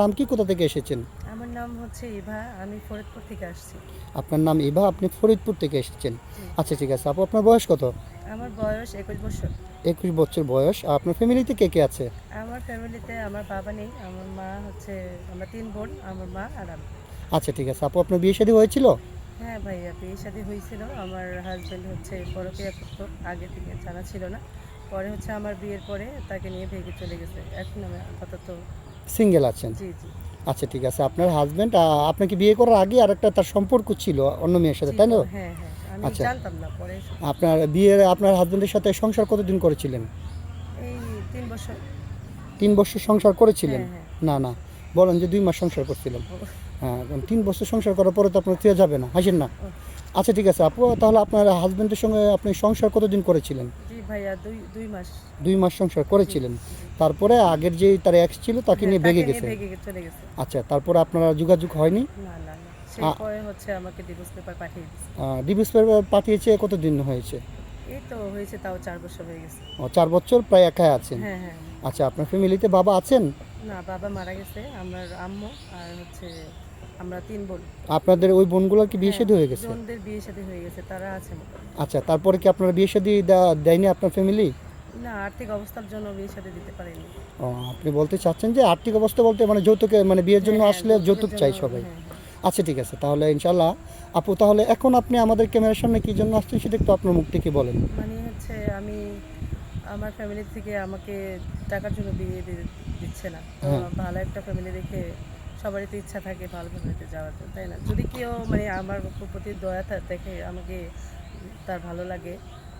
নাম কি? কোথা থেকে এসেছেন? আমার নাম হচ্ছে ইভা আমি ফরিদপুর থেকে আসছি। আপনার নাম ইভা আপনি ফরিদপুর থেকে এসেছেন। আচ্ছা ঠিক আছে। আপু আপনার বয়স কত? আমার বয়স একুশ বছর। একুশ বছর বয়স। আর আপনার ফ্যামিলিতে কে কে আছে? আমার ফ্যামিলিতে আমার বাবা নেই আমার মা হচ্ছে আমরা তিন বোন আমার মা আর আমি। আচ্ছা ঠিক আছে। আপু আপনার বিয়ে শাদী হয়েছিল? হ্যাঁ ভাইয়া বিয়ে শাদী হয়েছিল। আমার হাজব্যান্ড হচ্ছে পরকিয়া করতো আগে থেকে জানা ছিল না। পরে হচ্ছে আমার বিয়ের পরে তাকে নিয়ে ভেগে চলে গেছে। এখন আমি আপাতত সিঙ্গেল আছেন? আচ্ছা ঠিক আছে। আপনার হাজব্যান্ড আপনাকে বিয়ে করার আগে আর একটা তার সম্পর্ক ছিল অন্য মেয়ের সাথে তাই না হ্যাঁ হ্যাঁ। আচ্ছা। না পরে আপনার বিয়ের আপনার হাজব্যান্ডের সাথে সংসার কতদিন করেছিলেন? তিন বছর। সংসার করেছিলেন? হ্যাঁ, না না। বলেন যে দুই মাস সংসার করছিলেন। ও, হ্যাঁ তিন বছর সংসার করার পরে তো আপনার ফিরে যাবে না হাসেন না? আচ্ছা ঠিক আছে। আপু তাহলে আপনার হাজব্যান্ডের সঙ্গে আপনি সংসার কতদিন করেছিলেন? ভাইয়া দুই দুই মাস। দুই মাস সংসার করেছিলেন। তারপরে আগের যে তার এক্স ছিল তাকে নিয়ে হ্যাঁ, গেছে। ভেগে চলে গেছে। আচ্ছা তারপরে আপনারা যোগাযোগ হয়নি? না না না। পরে হচ্ছে আমাকে ডিভোর্স পেপার পাঠিয়ে দিচ্ছে ডিভিস পাঠিয়েছে কতদিন হয়েছে? এই তো হয়েছে তাও চার বছর হয়ে গেছে। ও, চার বছর প্রায় একাই আছেন? হ্যাঁ হ্যাঁ। আচ্ছা আপনার ফ্যামিলিতে বাবা আছেন? না বাবা মারা গেছে আমার আম্মু আর হচ্ছে আমরা তিন বোন। আপনাদের ওই বোনগুলোর কি বিয়ে শাদী হয়ে গেছে? বোনদের বিয়ে সাথে হয়ে গেছে তারা আছে। আচ্ছা তারপরে কি আপনার বিয়ে শাদী দেয়া- দেয়নি আপনার ফ্যামিলি না আর্থিক অবস্থার জন্য বিয়ে সাথে দিতে পারেনি। ও আপনি বলতে চাচ্ছেন যে আর্থিক অবস্থা বলতে মানে যৌতুকে মানে বিয়ের জন্য হ্যাঁ, আসলে যৌতুক চাই সবাই। হ্যাঁ, হ্যাঁ। আচ্ছা ঠিক আছে তাহলে ইনশাল্লাহ আপু তাহলে এখন আপনি আমাদের ক্যামেরার সামনে কি জন্য আসছেন সেটা একটু আপনার মুখ থেকে বলেন? মানে হচ্ছে আমি আমার ফ্যামিলি থেকে আমাকে টাকার জন্য বিয়ে দিচ্ছে না। হ্যাঁ। ভালো একটা ফ্যামিলি দেখে সবারই তো ইচ্ছা থাকে ভালো ফ্যামিলিতে যাওয়ার জন্য, তাই না? যদি কেউ মানে আমার প্রতি দয়া দেখে আমাকে তার ভালো লাগে,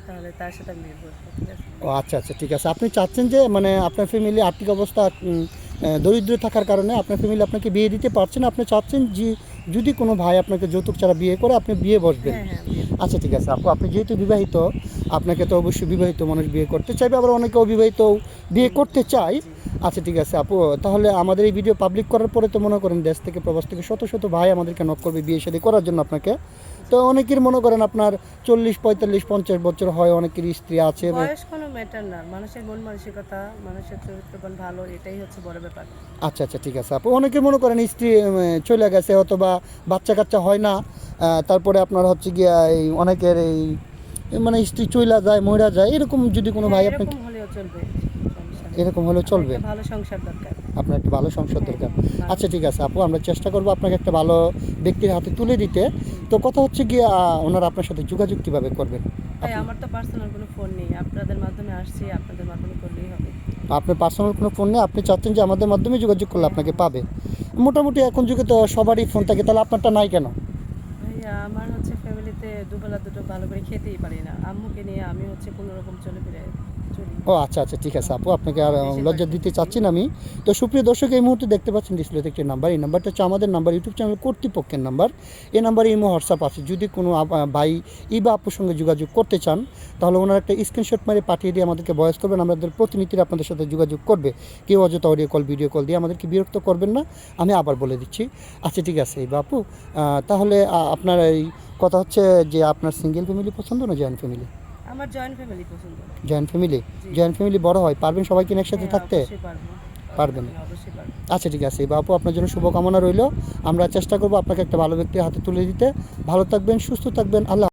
তাহলে তার সাথে আমি ঠিক আছে? ও আচ্ছা আচ্ছা ঠিক আছে। আপনি চাচ্ছেন যে মানে আপনার ফ্যামিলি আর্থিক অবস্থা দরিদ্র থাকার কারণে আপনার ফ্যামিলি আপনাকে বিয়ে দিতে পারছে না, আপনি চাচ্ছেন যে যদি কোনো ভাই আপনাকে যৌতুক ছাড়া বিয়ে করে আপনি বিয়ে বসবেন। হ্যাঁ হ্যাঁ বিয়ে করব। আচ্ছা ঠিক আছে। আপু আপনি যেহেতু বিবাহিত আপনাকে তো অবশ্যই বিবাহিত মানুষ বিয়ে করতে চাইবে আবার অনেকে অবিবাহিত বিয়ে করতে চাই আচ্ছা ঠিক আছে। আপু তাহলে আমাদের এই ভিডিও পাবলিক করার পরে তো মনে করেন দেশ থেকে প্রবাস থেকে শত শত ভাই আমাদেরকে নক করবে বিয়ে শাদী করার জন্য আপনাকে। তো অনেকের মনে করেন আপনার চল্লিশ পঁয়তাল্লিশ পঞ্চাশ বছর হয় অনেকের স্ত্রী আছে বয়স কোনো ম্যাটার না। মানুষের মন মানসিকতা মানুষের চরিত্রবান ভালো এটাই হচ্ছে বড় ব্যাপার। আচ্ছা আচ্ছা ঠিক আছে। আপু অনেকে মনে করেন স্ত্রী চলে গেছে অথবা বাচ্চা কাচ্চা হয় না। তারপরে আপনার হচ্ছে গিয়া এই অনেকের এই মানে স্ত্রী চইলা যায় মহিলা যায় এরকম যদি কোনো ভাই হ্যাঁ, হলেও চলবে। এরকম হলেও চলবে? ভালো সংসার দরকার। আপনার একটা ভালো সংসার দরকার। হ্যাঁ। আচ্ছা ঠিক আছে। আপু আমরা চেষ্টা করব আপনাকে একটা ভালো ব্যক্তির হাতে তুলে দিতে। তো কথা হচ্ছে গিয়ে ওনারা আপনার সাথে যোগাযোগ কীভাবে করবেন? আমার তো পার্সোনাল কোনো ফোন নেই। আপনাদের মাধ্যমে আসছি আপনাদের মাধ্যমে করলেই হবে। আপনার পার্সোনাল কোনো ফোন নেই? আপনি চাচ্ছেন যে আমাদের মাধ্যমে যোগাযোগ করলে আপনাকে পাবে। মোটামুটি এখন যুগে তো সবারই ফোন থাকে। তাহলে আপনারটা নাই কেন? আমার হচ্ছে ফ্যামিলিতে দুবেলা দুটো ভালো করে খেতেই পারি না। আম্মুকে নিয়ে আমি হচ্ছে কোনো রকম চলে ফিরে ও আচ্ছা আচ্ছা ঠিক আছে আপু আপনাকে আর লজ্জা দিতে চাচ্ছি না আমি। তো সুপ্রিয় দর্শক এই মুহূর্তে দেখতে পাচ্ছেন ডিসপ্লেতে একটি নাম্বার এই নাম্বারটা হচ্ছে আমাদের নাম্বার ইউটিউব চ্যানেল কর্তৃপক্ষের নাম্বার এই নাম্বারে ইমো হোয়াটসঅ্যাপ আছে। যদি কোনো ভাই ই বা আপুর সঙ্গে যোগাযোগ করতে চান তাহলে ওনার একটা স্ক্রিনশট মারে পাঠিয়ে দিয়ে আমাদেরকে বয়স করবেন। আমাদের প্রতিনিধিরা আপনাদের সাথে যোগাযোগ করবে। কেউ অযথা অডিও কল ভিডিও কল দিয়ে আমাদেরকে বিরক্ত করবেন না। আমি আবার বলে দিচ্ছি। আচ্ছা ঠিক আছে এই বাপু তাহলে আপনার এই কথা হচ্ছে যে আপনার সিঙ্গেল ফ্যামিলি পছন্দ না জয়েন্ট ফ্যামিলি আমার জয়েন্ট ফ্যামিলি পছন্দ। জয়েন্ট ফ্যামিলি জয়েন্ট ফ্যামিলি বড় হয়? পারবেন সবাইকে একসাথে হ্যাঁ, থাকতে? পারবেন। আচ্ছা ঠিক আছে। বাপু আপনার জন্য শুভকামনা রইল। আমরা চেষ্টা করব আপনাকে একটা ভালো ব্যক্তির হাতে তুলে দিতে। ভালো থাকবেন সুস্থ থাকবেন। আল্লাহ